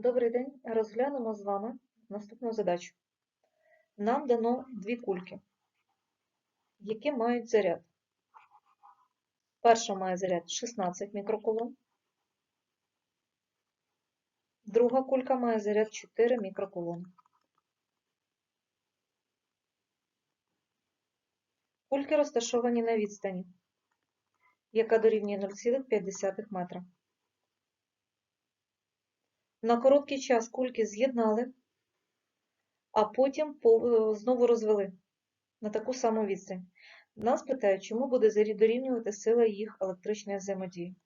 Добрий день. Розглянемо з вами наступну задачу. Нам дано дві кульки, які мають заряд. Перша має заряд 16 мікрокулон. Друга кулька має заряд 4 мікрокулони. Кульки розташовані на відстані, яка дорівнює 0,5 метра. На короткий час кульки з'єднали, а потім е, знову розвели на таку саму відстань. Нас питають, чому буде дорівнювати сила їх електричної взаємодії.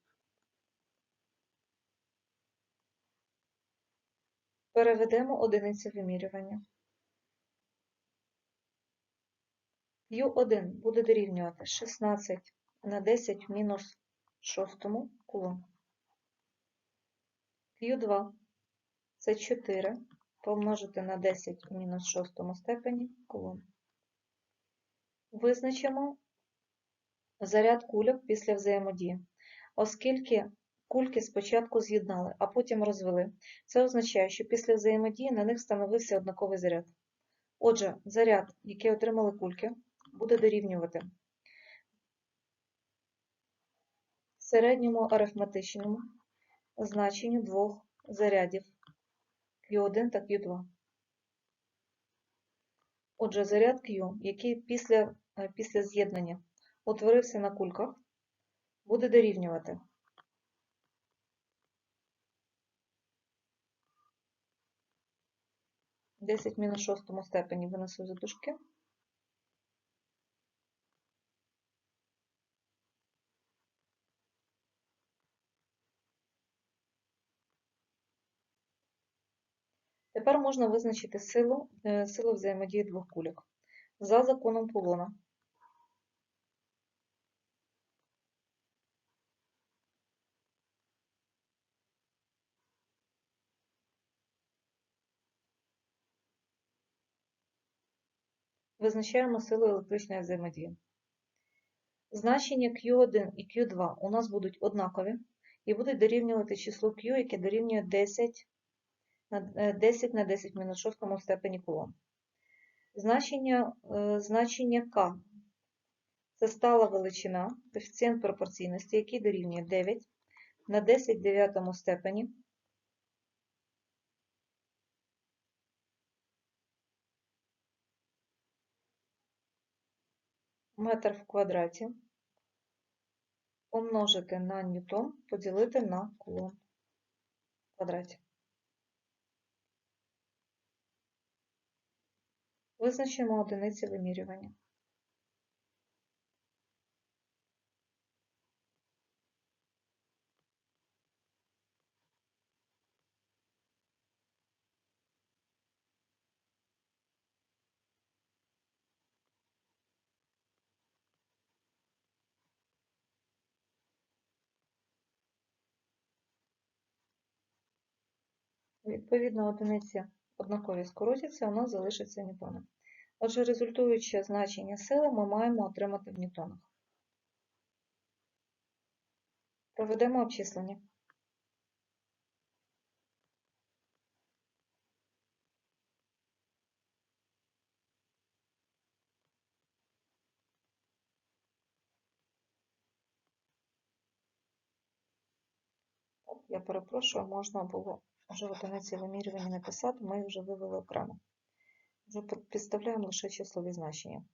Переведемо одиниці вимірювання. Q1 буде дорівнювати 16 на 10 мінус 6 кулон. Q2 це 4 помножити на 10 в мінус 6 степені кулон. Визначимо заряд кульок після взаємодії. Оскільки кульки спочатку з'єднали, а потім розвели, це означає, що після взаємодії на них встановився однаковий заряд. Отже, заряд, який отримали кульки, буде дорівнювати середньому арифметичному значенню двох зарядів Q1 та Q2. Отже, заряд Q, який після, е, після з'єднання утворився на кульках, буде дорівнювати Десять мінус шостому степені винесу за дужки. Тепер можна визначити силу, е, силу взаємодії двох кульок за законом Кулона. Визначаємо силу електричної взаємодії. Значення Q1 і Q2 у нас будуть однакові і будуть дорівнювати числу Q, яке дорівнює 10 на е, 10 на 10 мінус 6 степені кулон. Значення, е, значення К це стала величина, коефіцієнт пропорційності, який дорівнює 9 на 10 в 9 степені метр в квадраті помножити на ньютон, поділити на кулон в квадраті. Визначимо одиниці вимірювання. Відповідно, одиниці однакові скоротяться, у нас залишаться ньютони. Отже, результуюче значення сили ми маємо отримати в ньютонах. Проведемо обчислення. Я перепрошую, можна було вже одиниці вимірювання написати, ми вже вивели окремо. Вже підставляємо лише числові значення.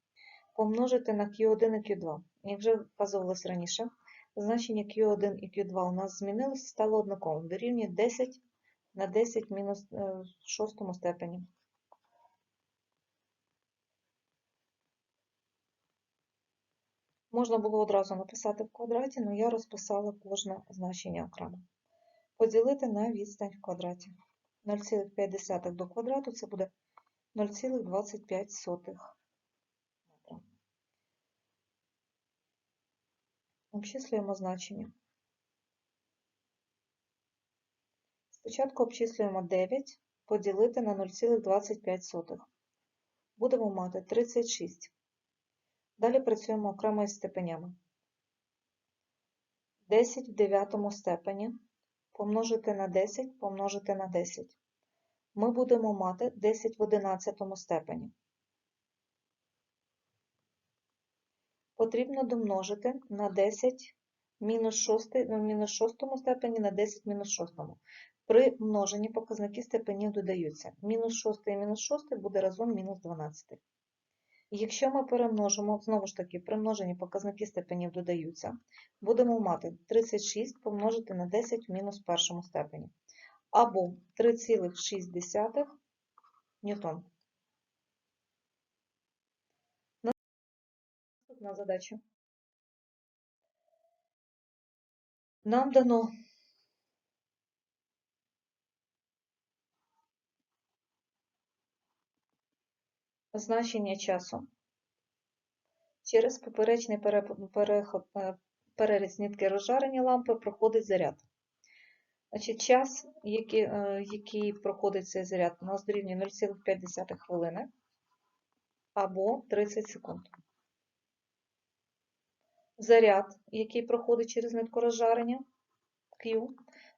Помножити на Q1 і Q2. Як вже вказувалось раніше, значення Q1 і Q2 у нас змінилося, стало однаковим. Дорівнює 10 на 10 мінус е, в степені. Можна було одразу написати в квадраті, але я розписала кожне значення окремо. Поділити на відстань в квадраті. 0,5 до квадрату це буде 0,25 метра. Обчислюємо значення. Спочатку обчислюємо 9 поділити на 0,25. Будемо мати 36. Далі працюємо окремо із степенями. 10 в 9 степені помножити на 10 помножити на 10. Ми будемо мати 10 в 11 степені. Потрібно домножити на 10 мінус 6, ну, в мінус 6 степені на 10 мінус 6. При множенні показники степенів додаються. Мінус 6 і мінус 6 буде разом мінус 12. Якщо ми перемножимо, знову ж таки, при множенні показники степенів додаються, будемо мати 36 помножити на 10 в мінус першому степені. Або 3,6 ньютон. Наступна задача. Нам дано значення часу через поперечний переход, е, переріз нитки розжарення лампи проходить заряд. Значить, час, який, е, який проходить цей заряд, у нас дорівнює 0,5 хвилини або 30 секунд. Заряд, який проходить через нитку розжарення Q,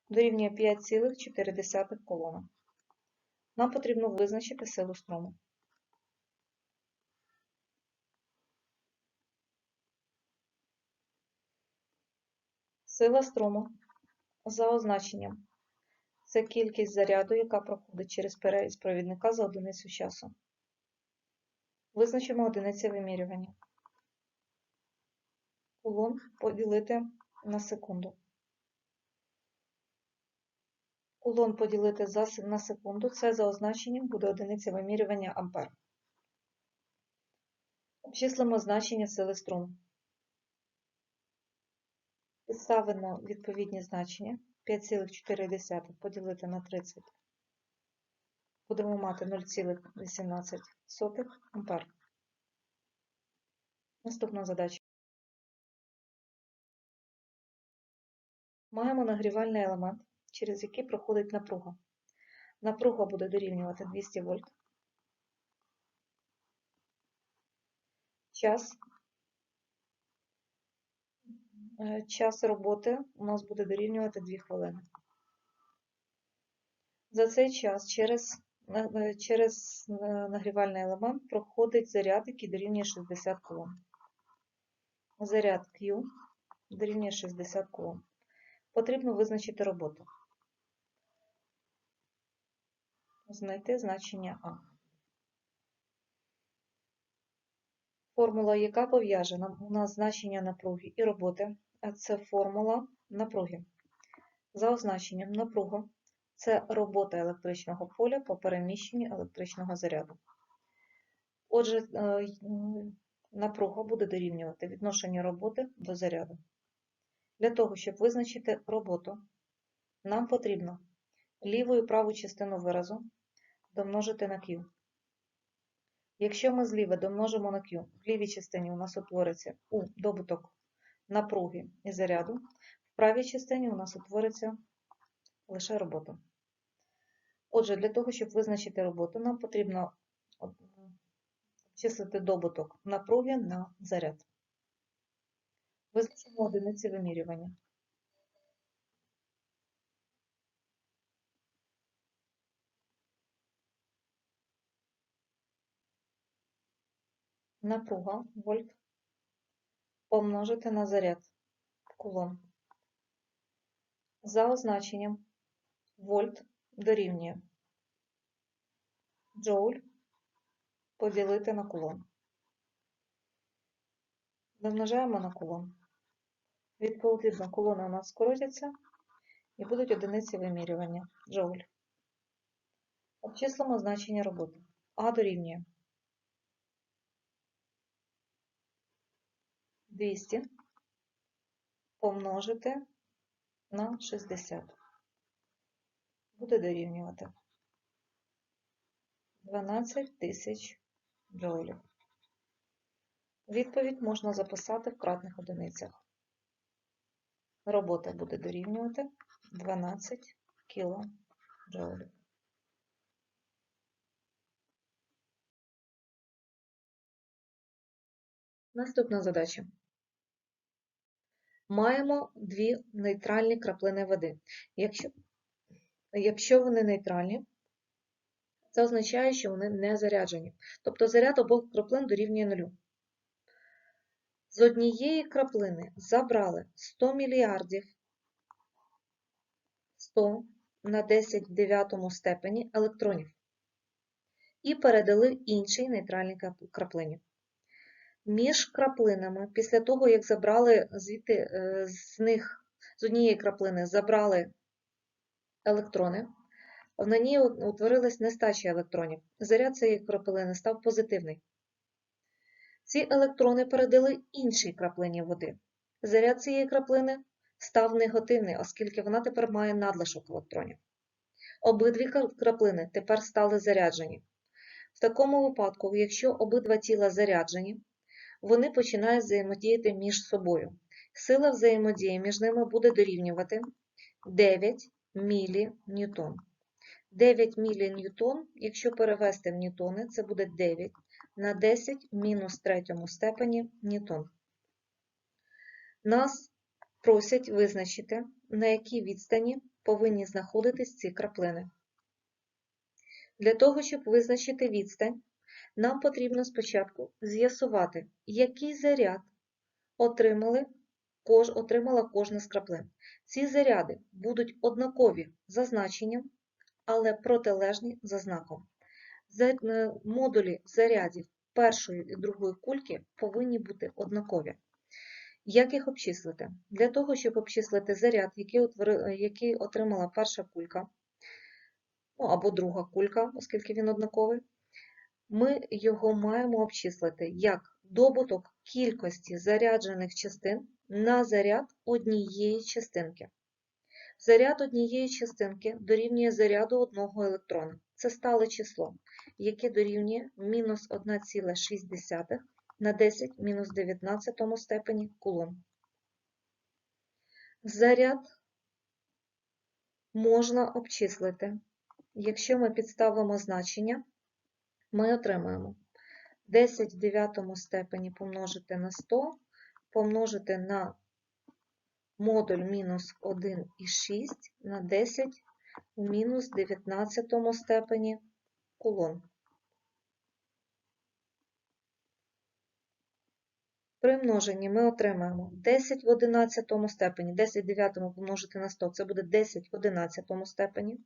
дорівнює 5,4 колона. Нам потрібно визначити силу струму. Сила струму за означенням це кількість заряду, яка проходить через переріз провідника за одиницю часу. Визначимо одиниці вимірювання. Кулон поділити на секунду. Кулон поділити на секунду це за означенням буде одиниця вимірювання ампер. Обчислимо значення сили струму. Підставимо відповідні значення 5,4 поділити на 30. Будемо мати 0,18 ампер. Наступна задача. Маємо нагрівальний елемент, через який проходить напруга. Напруга буде дорівнювати 200 вольт. Час. Е, Час роботи у нас буде дорівнювати 2 хвилини. За цей час через, через е, нагрівальний елемент проходить заряд, який дорівнює 60 кулон. Заряд Q дорівнює 60 кулон. Потрібно визначити роботу. Знайти значення А. Формула, яка пов'яжена, у нас значення напруги і роботи, це формула напруги. За означенням напруга це робота електричного поля по переміщенню електричного заряду. Отже, е, напруга буде дорівнювати відношенню роботи до заряду. Для того, щоб визначити роботу, нам потрібно ліву і праву частину виразу домножити на Q. Якщо ми зліва домножимо на Q, в лівій частині у нас утвориться U добуток напруги і заряду, в правій частині у нас утвориться лише робота. Отже, для того, щоб визначити роботу, нам потрібно от, обчислити добуток напруги на заряд. Визначимо одиниці вимірювання. Напруга вольт помножити на заряд в кулон. За означенням вольт дорівнює джоуль поділити на кулон. Домножаємо на кулон. Відповідно, кулони у нас скоротяться і будуть одиниці вимірювання джоуль. Обчислимо значення роботи. А дорівнює 200 помножити на 60. Буде дорівнювати 12 тисяч джоулів. Відповідь можна записати в кратних одиницях. Робота буде дорівнювати 12 кілоджоулів. Наступна задача. Маємо дві нейтральні краплини води. Якщо, якщо вони нейтральні, це означає, що вони не заряджені. Тобто заряд обох краплин дорівнює нулю. З однієї краплини забрали 100 мільярдів 100 на 10 в 9 степені електронів і передали іншій нейтральній краплині. Між краплинами, після того, як забрали звідти е, з них, з однієї краплини забрали електрони, на ній утворилась нестача електронів. Заряд цієї краплини став позитивний. Ці електрони передали іншій краплині води. Заряд цієї краплини став негативний, оскільки вона тепер має надлишок електронів. Обидві краплини тепер стали заряджені. В такому випадку, якщо обидва тіла заряджені, вони починають взаємодіяти між собою. Сила взаємодії між ними буде дорівнювати 9 міліньютон. 9 міліньютон, якщо перевести в ньютони, це буде 9 на 10 мінус третьому степені ньютон. Нас просять визначити, на якій відстані повинні знаходитись ці краплини. Для того, щоб визначити відстань, нам потрібно спочатку з'ясувати, який заряд отримали, кож, отримала кожна з краплин. Ці заряди будуть однакові за значенням, але протилежні за знаком. Е, Модулі зарядів першої і другої кульки повинні бути однакові. Як їх обчислити? Для того, щоб обчислити заряд, який, який отримала перша кулька, ну або друга кулька, оскільки він однаковий, ми його маємо обчислити як добуток кількості заряджених частин на заряд однієї частинки. Заряд однієї частинки дорівнює заряду одного електрона. Це стале число, яке дорівнює мінус 1,6 на 10 мінус 19 степені кулон. Заряд можна обчислити. Якщо ми підставимо значення, ми отримаємо 10 в 9 степені помножити на 100, помножити на модуль мінус 1,6 на 10 у мінус 19 степені кулон. При множенні ми отримаємо 10 в 11 степені, 10 в 9 помножити на 100, це буде 10 в 11 степені.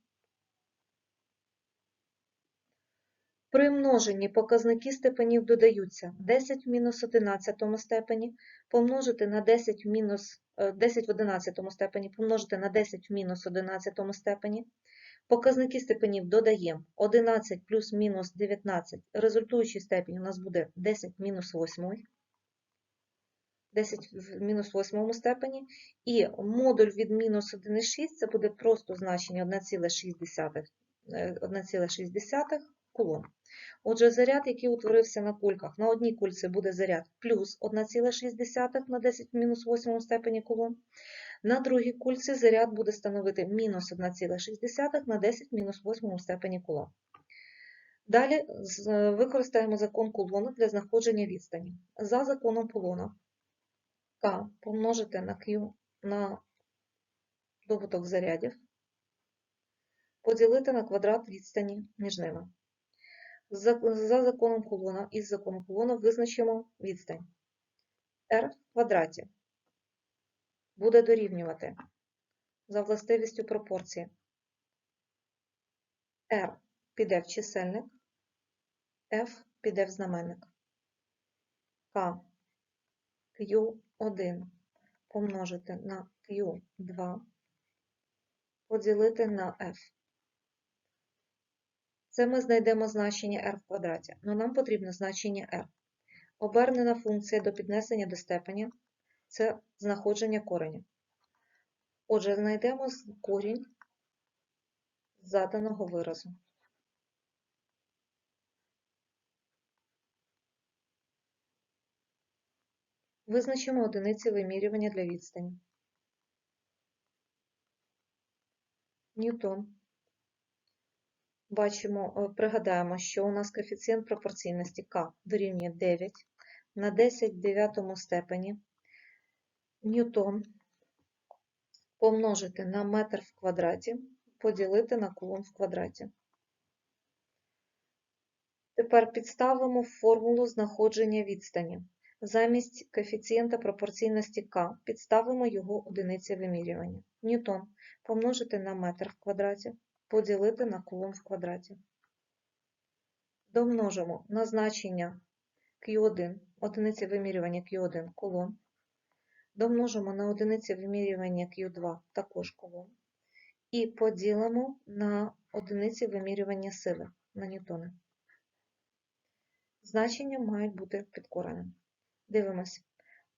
При множенні показники степенів додаються 10 в мінус 11 степені, помножити на 10 в, мінус, е, 10 в 11 степені, помножити на 10 в мінус 11 степені. Показники степенів додаємо 11 плюс мінус 19, результуючий степінь у нас буде 10 мінус 8. 10 в мінус 8 степені, і модуль від мінус 1,6 це буде просто значення 1,6 е, 1,6 кулон. Отже, заряд, який утворився на кульках, на одній кульці буде заряд плюс 1,6 на 10 мінус 8 степені кулон. На другій кульці заряд буде становити мінус 1,6 на 10 мінус 8 степені кулон. Далі використаємо закон кулона для знаходження відстані. За законом кулона К помножити на Q на добуток зарядів, поділити на квадрат відстані між ними. За, за законом Кулона із законом Кулона визначимо відстань. R в квадраті буде дорівнювати за властивістю пропорції. R піде в чисельник, F піде в знаменник. K Q1 помножити на Q2 поділити на F. Це ми знайдемо значення r в квадраті, але нам потрібно значення r. Обернена функція до піднесення до степеня – це знаходження кореня. Отже, знайдемо корінь заданого виразу. Визначимо одиниці вимірювання для відстані. Ньютон. Бачимо, е, пригадаємо, що у нас коефіцієнт пропорційності К дорівнює 9 на 10 в 9 степені ньютон помножити на метр в квадраті, поділити на кулон в квадраті. Тепер підставимо формулу знаходження відстані. Замість коефіцієнта пропорційності k підставимо його одиниці вимірювання. Ньютон помножити на метр в квадраті, поділити на кулон в квадраті. Домножимо на значення Q1, одиниці вимірювання Q1 кулон. Домножимо на одиниці вимірювання Q2 також кулон. І поділимо на одиниці вимірювання сили на ньютони. Значення мають бути підкореними. Дивимось.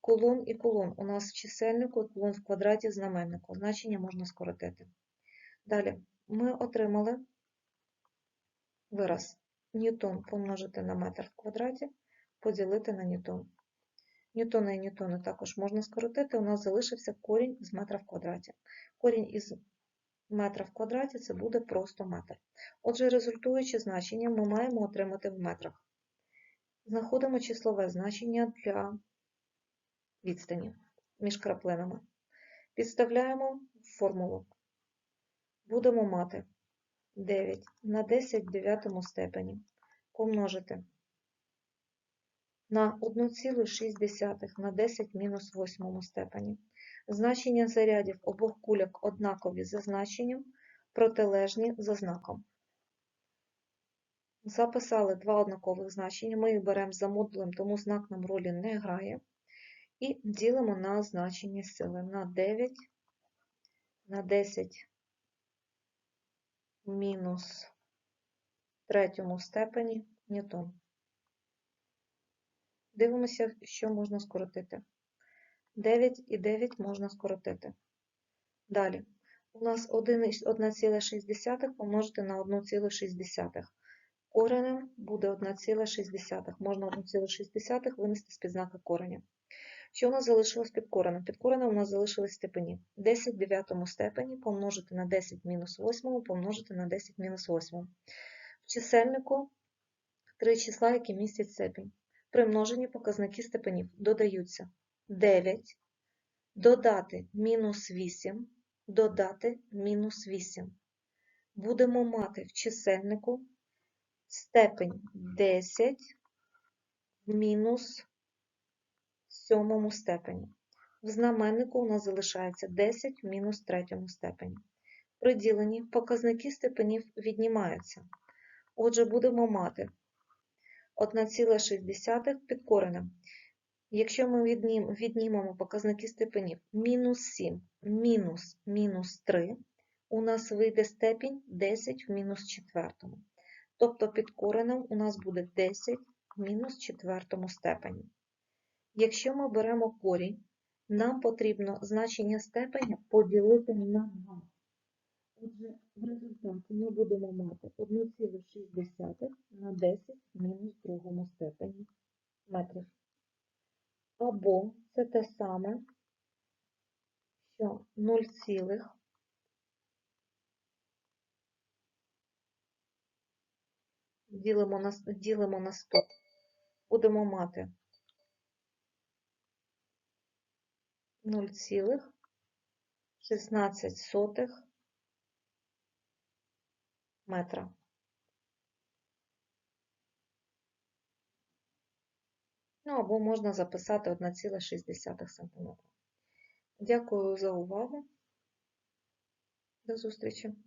Кулон і кулон у нас в чисельнику, кулон в квадраті знаменнику. Значення можна скоротити. Далі ми отримали вираз ньютон помножити на метр в квадраті, поділити на ньютон. Ньютони і ньютони також можна скоротити. У нас залишився корінь з метра в квадраті. Корінь із метра в квадраті це буде просто метр. Отже, результуючи значення ми маємо отримати в метрах. Знаходимо числове значення для відстані між краплинами. Підставляємо формулу. Будемо мати 9 на 10 в 9 степені помножити на 1,6 на 10 мінус 8 степені. Значення зарядів обох кульок однакові за значенням, протилежні за знаком. Записали два однакових значення, ми їх беремо за модулем, тому знак нам ролі не грає. І ділимо на значення сили на 9 на 10 мінус третьому степені ньютон. Дивимося, що можна скоротити. 9 і 9 можна скоротити. Далі. У нас 1,6 помножити на 1,6. Коренем буде 1,6. Можна 1,6 винести з-під знака кореня. Що у нас залишилось під коренем? Під коренем у нас залишились степені. 10 в 9 степені помножити на 10 мінус 8 помножити на 10 мінус 8. В чисельнику три числа, які містять степінь. При множенні показники степенів додаються 9, додати мінус 8, додати мінус 8. Будемо мати в чисельнику степень 10 в мінус сьомому степені. В знаменнику у нас залишається 10 в мінус третьому степені. При діленні показники степенів віднімаються. Отже, будемо мати 1,6 під коренем. Якщо ми віднімемо показники степенів мінус 7, мінус мінус 3, у нас вийде степінь 10 в мінус четвертому. Тобто під коренем у нас буде 10 в мінус четвертому степені. Якщо ми беремо корінь, нам потрібно значення степеня поділити на 2. Отже, в результаті ми будемо мати 1,6 на 10 мінус другому степені метрів. Або це те саме, що 0, ділимо на, ділимо на 100, будемо мати 0,16 метра. Ну, або можна записати 1,6 см. Дякую за увагу. До зустрічі!